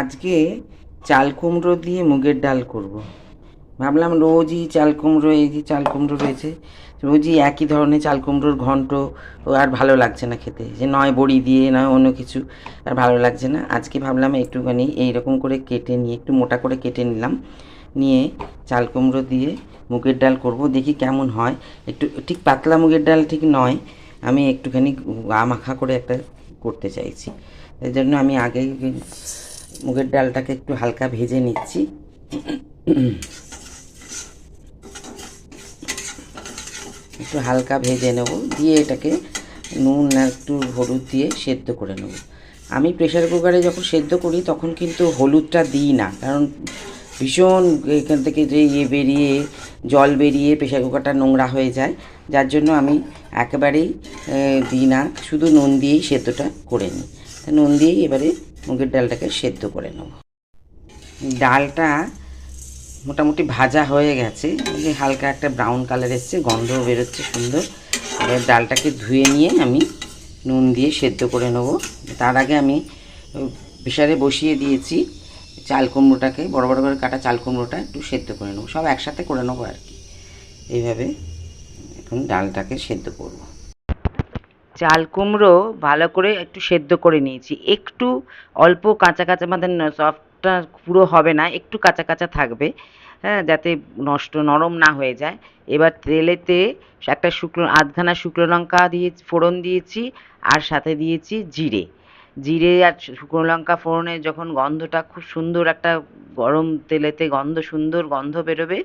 আজকে চাল কুমড়ো দিয়ে মুগের ডাল করব। ভাবলাম রোজই চাল কুমড়ো, এই যে চাল কুমড়ো রয়েছে, রোজই একই ধরনের চাল কুমড়োর ঘন্ট আর ভালো লাগছে না খেতে। যে নয় বড়ি দিয়ে, নয় অন্য কিছু, আর ভালো লাগছে না। আজকে ভাবলাম একটুখানি এইরকম করে কেটে নিয়ে, একটু মোটা করে কেটে নিলাম। নিয়ে চাল কুমড়ো দিয়ে মুগের ডাল করব। দেখি কেমন হয়। একটু, ঠিক পাতলা মুগের ডাল ঠিক নয়। আমি একটুখানি গা মাখা করে একটা করতে চাইছি। এই জন্য আমি আগেই মুগের ডালটাকে একটু হালকা ভেজে নিচ্ছি। একটু হালকা ভেজে নেব। দিয়ে এটাকে নুন একটু হলুদ দিয়ে সেদ্ধ করে নেব। আমি প্রেশার কুকারে যখন সেদ্ধ করি, তখন কিন্তু হলুদটা দিই না। কারণ ভীষণ এখান থেকে যে ইয়ে বেরিয়ে, জল বেরিয়ে প্রেশার কুকারটা নোংরা হয়ে যায়। যার জন্য আমি একেবারেই দিই না। শুধু নুন দিয়েই সেদ্ধটা করে নিই। নুন দিয়েই এবারে মুগের ডালটাকে সেদ্ধ করে নেব। ডালটা মোটামুটি ভাজা হয়ে গেছে। হালকা একটা ব্রাউন কালার এসছে গন্ধ বেরোচ্ছে সুন্দর। এবার ডালটাকে ধুয়ে নিয়ে আমি নুন দিয়ে সেদ্ধ করে নেব। তার আগে আমি প্রেশারে বসিয়ে দিয়েছি চাল কুমড়োটাকে, বড় বড় করে কাটা চাল কুমড়োটা একটু সেদ্ধ করে নেব। সব একসাথে করে নেব আর কি। এইভাবে এখন ডালটাকে সেদ্ধ করব। চাল কুমড়ো ভালো করে একটু সেদ্ধ করে নিয়েছি। একটু অল্প কাঁচা কাঁচা মানে সফটটা পুরো হবে না, একটু কাঁচা কাঁচা থাকবে হ্যাঁ যাতে নষ্ট, নরম না হয়ে যায়। এবার তেলেতে একটা শুকনো, আধখানা শুকনো লঙ্কা দিয়ে, ফোড়ন দিয়েছি, আর সাথে দিয়েছি জিরে। জিরে আর শুকনো লঙ্কা ফোড়নের যখন গন্ধটা খুব সুন্দর, একটা গরম তেলেতে গন্ধ, সুন্দর গন্ধ বেরোবে,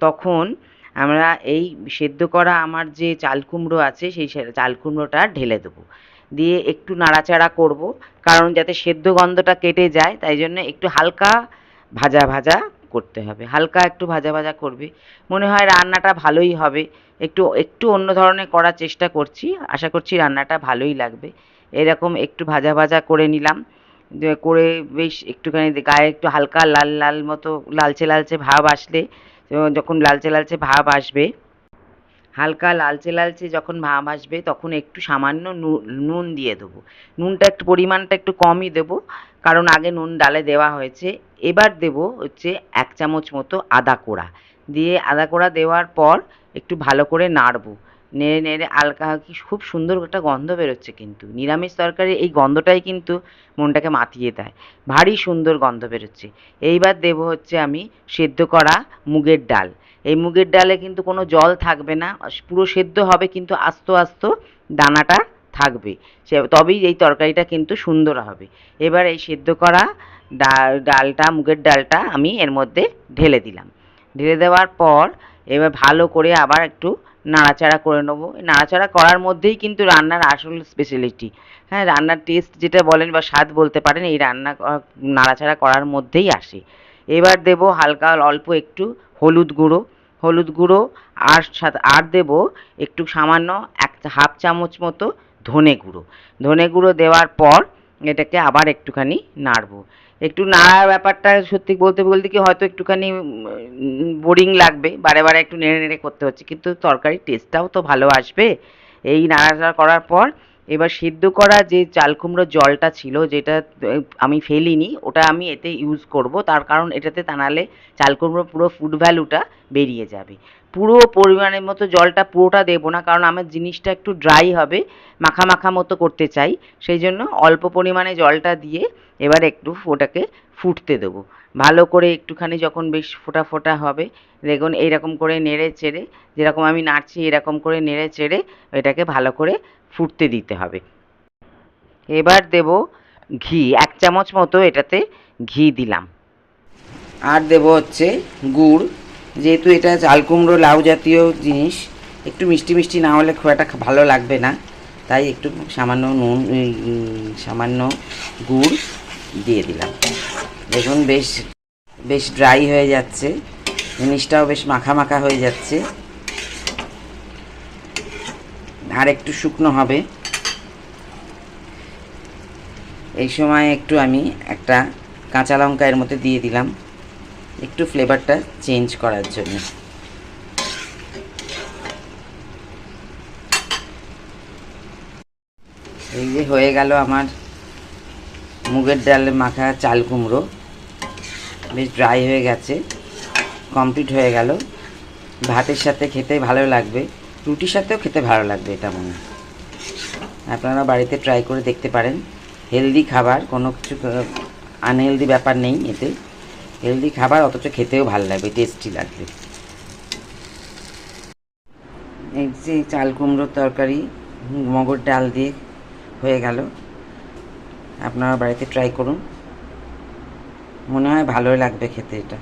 তখন আমরা এই সেদ্ধ করা আমার যে চাল কুমড়ো আছে, সেই চাল কুমড়োটা ঢেলে দেবো। দিয়ে একটু নাড়াচাড়া করব, কারণ যাতে সেদ্ধ গন্ধটা কেটে যায়, তাই জন্য একটু হালকা ভাজা ভাজা করতে হবে। হালকা একটু ভাজা ভাজা করবে। মনে হয় রান্নাটা ভালোই হবে। একটু একটু অন্য ধরনের করার চেষ্টা করছি। আশা করছি রান্নাটা ভালোই লাগবে। এরকম একটু ভাজা ভাজা করে নিলাম। করে বেশ একটুখানি গায়ে একটু হালকা লাল লাল মতো, লালচে লালচে ভাব আসলে যখন লালচে লালচে ভাব আসবে, হালকা লালচে লালচে যখন ভাব আসবে, তখন একটু সামান্য নুন দিয়ে দেবো। নুনটা একটু পরিমাণটা একটু কমই দেবো, কারণ আগে নুন ডালে দেওয়া হয়েছে। এবার দেব হচ্ছে এক চামচ মতো আদা কোড়া। দিয়ে আদা কোড়া দেওয়ার পর একটু ভালো করে নাড়বো। নেড়ে নেড়ে আলকা কি খুব সুন্দর একটা গন্ধ বেরোচ্ছে কিন্তু। নিরামিষ তরকারি এই গন্ধটাই কিন্তু মনটাকে মাতিয়ে দেয়। ভারী সুন্দর গন্ধ বেরোচ্ছে। এইবার দেবো হচ্ছে আমি সেদ্ধ করা মুগের ডাল। এই মুগের ডালে কিন্তু কোনো জল থাকবে না পুরো সেদ্ধ হবে কিন্তু আস্ত আস্ত দানাটা থাকবে। সে তবেই এই তরকারিটা কিন্তু সুন্দর হবে। এবার এই সেদ্ধ করা ডাল, ডালটা, মুগের ডালটা আমি এর মধ্যে ঢেলে দিলাম। ঢেলে দেওয়ার পর এবার ভালো করে আবার একটু নাড়াচাড়া করে নেব। নাড়াচাড়া করার মধ্যেই কিন্তু রান্নার আসল স্পেশালিটি হ্যাঁ রান্নার টেস্ট যেটা বলেন বা স্বাদ বলতে পারেন, এই রান্না নাড়াচাড়া করার মধ্যেই আসে। এবার দেবো হালকা অল্প একটু হলুদ গুঁড়ো। হলুদ গুঁড়ো আর সাথে, আর দেবো একটু সামান্য এক হাফ চামচ মতো ধনে গুঁড়ো। ধনে গুঁড়ো দেওয়ার পর এটাকে আবার একটুখানি নাড়বো। একটু নাড়ার ব্যাপারটা সত্যি বলতে বলতে কি হয়তো একটুখানি বোরিং লাগবে। বারে বারে একটু নেড়ে নেড়ে করতে হচ্ছে। কিন্তু তরকারির টেস্টটাও তো ভালো আসবে। এই নাড়াচাড়া করার পর এবার সিদ্ধ করা যে চাল কুমড়োর জলটা ছিল, যেটা আমি ফেলিনি, ওটা আমি এতে ইউজ করব। তার কারণ এটাতে তা নাহলে চাল কুমড়োর পুরো ফুড ভ্যালুটা বেরিয়ে যাবে। পুরো পরিমাণের মতো জলটা পুরোটা দেবো না, কারণ আমার জিনিসটা একটু ড্রাই হবে মাখা মাখা মতো করতে চাই। সেই জন্য অল্প পরিমাণে জলটা দিয়ে এবার একটু ওটাকে ফুটতে দেবো। ভালো করে একটুখানি যখন বেশ ফোটা ফোটা হবে, দেখুন এইরকম করে নেড়ে চেড়ে, যেরকম আমি নাড়ছি এরকম করে নেড়ে চেড়ে এটাকে ভালো করে ফুটতে দিতে হবে। এবার দেব ঘি, এক চামচ মতো এটাতে ঘি দিলাম। আর দেব হচ্ছে গুড়। যেহেতু এটা চাল কুমড়ো, লাউ জাতীয় জিনিস, একটু মিষ্টি মিষ্টি না হলে খুব একটা ভালো লাগবে না। তাই একটু সামান্য নুন সামান্য গুড় দিয়ে দিলাম। দেখুন বেশ বেশ ড্রাই হয়ে যাচ্ছে। জিনিসটাও বেশ মাখা মাখা হয়ে যাচ্ছে। আর একটু শুকনো হবে। এই সময় একটু আমি একটা কাঁচা লঙ্কা এর মধ্যে দিয়ে দিলাম। একটু ফ্লেভারটা চেঞ্জ করার জন্য। এই যে হয়ে গেল আমার মুগের ডালে মাখা চাল কুমড়ো। বেশ ড্রাই হয়ে গেছে কমপ্লিট হয়ে গেল। ভাতের সাথে খেতে ভালো লাগবে, রুটির সাথেও খেতে ভালো লাগবে এটা মনে হয়। আপনারা বাড়িতে ট্রাই করে দেখতে পারেন। হেলদি খাবার, কোনো কিছু আনহেলদি ব্যাপার নেই এতে। হেলদি খাবার, অথচ খেতেও ভালো লাগবে টেস্টি লাগবে এই যে চাল কুমড়োর তরকারি, মগর ডাল দিয়ে হয়ে গেল। আপনারা বাড়িতে ট্রাই করুন। মনে হয় ভালোই লাগবে খেতে এটা।